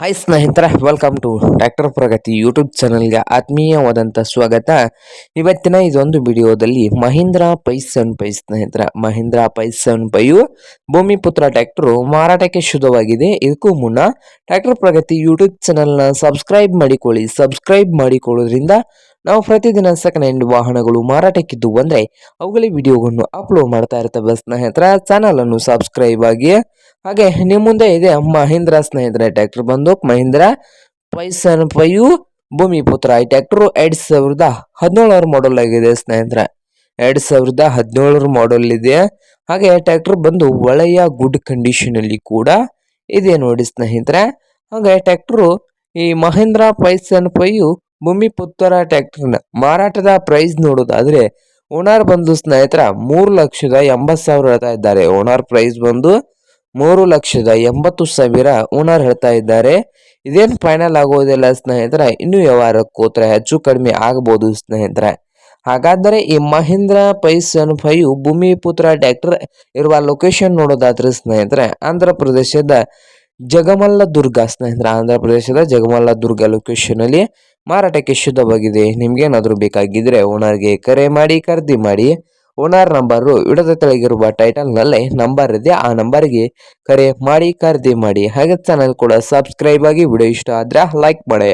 Hi ಸ್ನೇಹಿತರೆ welcome to doctor Pragati YouTube ಚಾನಲ್ಗೆ ಆತ್ಮೀಯವಾದಂಥ ಸ್ವಾಗತ. ಇವತ್ತಿನ ಇದೊಂದು ವಿಡಿಯೋದಲ್ಲಿ ಮಹೀಂದ್ರ ಪೈ ಸೆವೆನ್ ಪೈ ಸ್ನೇಹಿತರ, Mahindra five seven five Bhoomiputra tractor ಮಾರಾಟಕ್ಕೆ ಶುದ್ಧವಾಗಿದೆ. ಇದಕ್ಕೂ ಮುನ್ನ ಟ್ರ್ಯಾಕ್ಟರ್ ಪ್ರಗತಿ ಯೂಟ್ಯೂಬ್ ಚಾನಲ್ನ ಸಬ್ಸ್ಕ್ರೈಬ್ ಮಾಡಿಕೊಳ್ಳಿ. ಸಬ್ಸ್ಕ್ರೈಬ್ ಮಾಡಿಕೊಳ್ಳೋದ್ರಿಂದ ನಾವು ಪ್ರತಿದಿನ ಸೆಕೆಂಡ್ ಹ್ಯಾಂಡ್ ವಾಹನಗಳು ಮಾರಾಟಕ್ಕಿದ್ದು ಅಂದರೆ ಅವುಗಳ ವಿಡಿಯೋಗಳನ್ನು ಅಪ್ಲೋಡ್ ಮಾಡ್ತಾ ಇರ್ತವೆ ಸ್ನೇಹಿತರ. ಚಾನಲನ್ನು ಸಬ್ಸ್ಕ್ರೈಬ್ ಆಗಿ ಹಾಗೆ ನಿಮ್ಮ ಮುಂದೆ ಇದೆ ಮಹೀಂದ್ರ ಸ್ನೇಹಿತರೆ, ಟ್ರ್ಯಾಕ್ಟರ್ ಬಂದು ಮಹೀಂದ್ರ ಪೈಸನ್ ಪೈಯು ಭೂಮಿಪುತ್ರ. ಈ ಟ್ರ್ಯಾಕ್ಟರ್ ಎರಡ್ ಸಾವಿರದ ಹದಿನೇಳರ ಮಾಡೆಲ್ ಆಗಿದೆ ಸ್ನೇಹಿತರೆ. ಎರಡ್ ಸಾವಿರದ ಹದಿನೇಳರ ಮಾಡೆಲ್ ಇದೆ. ಹಾಗೆ ಟ್ರ್ಯಾಕ್ಟರ್ ಬಂದು ಒಳ್ಳೆಯ ಗುಡ್ ಕಂಡೀಷನ್ ಅಲ್ಲಿ ಕೂಡ ಇದೆ ನೋಡಿ ಸ್ನೇಹಿತರೆ. ಹಾಗೆ ಟ್ರ್ಯಾಕ್ಟರ್ ಈ ಮಹೇಂದ್ರ ಪೈಸನ್ ಪೈಯು ಭೂಮಿಪುತ್ರ ನ ಮಾರಾಟದ ಪ್ರೈಸ್ ನೋಡೋದಾದ್ರೆ ಓನರ್ ಬಂದು ಸ್ನೇಹಿತರ ಮೂರು ಲಕ್ಷದ ಎಂಬತ್ತು ಸಾವಿರ ಇದ್ದಾರೆ. ಓನರ್ ಪ್ರೈಸ್ ಬಂದು ಮೂರು ಲಕ್ಷದ ಎಂಬತ್ತು ಸಾವಿರ ಓನರ್ ಹೇಳ್ತಾ ಇದ್ದಾರೆ. ಇದೇನು ಫೈನಲ್ ಆಗೋದಿಲ್ಲ ಸ್ನೇಹಿತರೆ, ಇನ್ನೂ ವ್ಯವಹಾರ ಕೂತ್ರೆ ಹೆಚ್ಚು ಕಡಿಮೆ ಆಗಬಹುದು ಸ್ನೇಹಿತರೆ. ಹಾಗಾದರೆ ಈ ಮಹೇಂದ್ರ ಪೈಸನ್ ಫೈವ್ ಭೂಮಿಪುತ್ರ ಟ್ಯಾಕ್ಟರ್ ಇರುವ ಲೊಕೇಶನ್ ನೋಡೋದಾದ್ರೆ ಸ್ನೇಹಿತರೆ, ಆಂಧ್ರ ಪ್ರದೇಶದ ಜಗಮಲ್ಲ ದುರ್ಗ ಸ್ನೇಹಿತರೆ, ಆಂಧ್ರ ಪ್ರದೇಶದ ಜಗಮಲ್ಲ ದುರ್ಗ ಲೊಕೇಶನ್ ಅಲ್ಲಿ ಮಾರಾಟಕ್ಕೆ ಶುದ್ಧವಾಗಿದೆ. ನಿಮ್ಗೇನಾದ್ರೂ ಬೇಕಾಗಿದ್ರೆ ಓನರ್ಗೆ ಕರೆ ಮಾಡಿ, ಖರೀದಿ ಮಾಡಿ. ಓನರ್ ನಂಬರು ಇಡದ ತೆಳಗಿರುವ ಟೈಟಲ್ನಲ್ಲಿ ನಂಬರ್ ಇದೆ. ಆ ನಂಬರ್ಗೆ ಕರೆ ಮಾಡಿ ಖರೀದಿ ಮಾಡಿ. ಹಾಗೆ ಚಾನಲ್ ಕೂಡ ಸಬ್ಸ್ಕ್ರೈಬ್ ಆಗಿ ವಿಡಿಯೋ ಇಷ್ಟ ಆದ್ರೆ ಲೈಕ್ ಮಾಡಿ.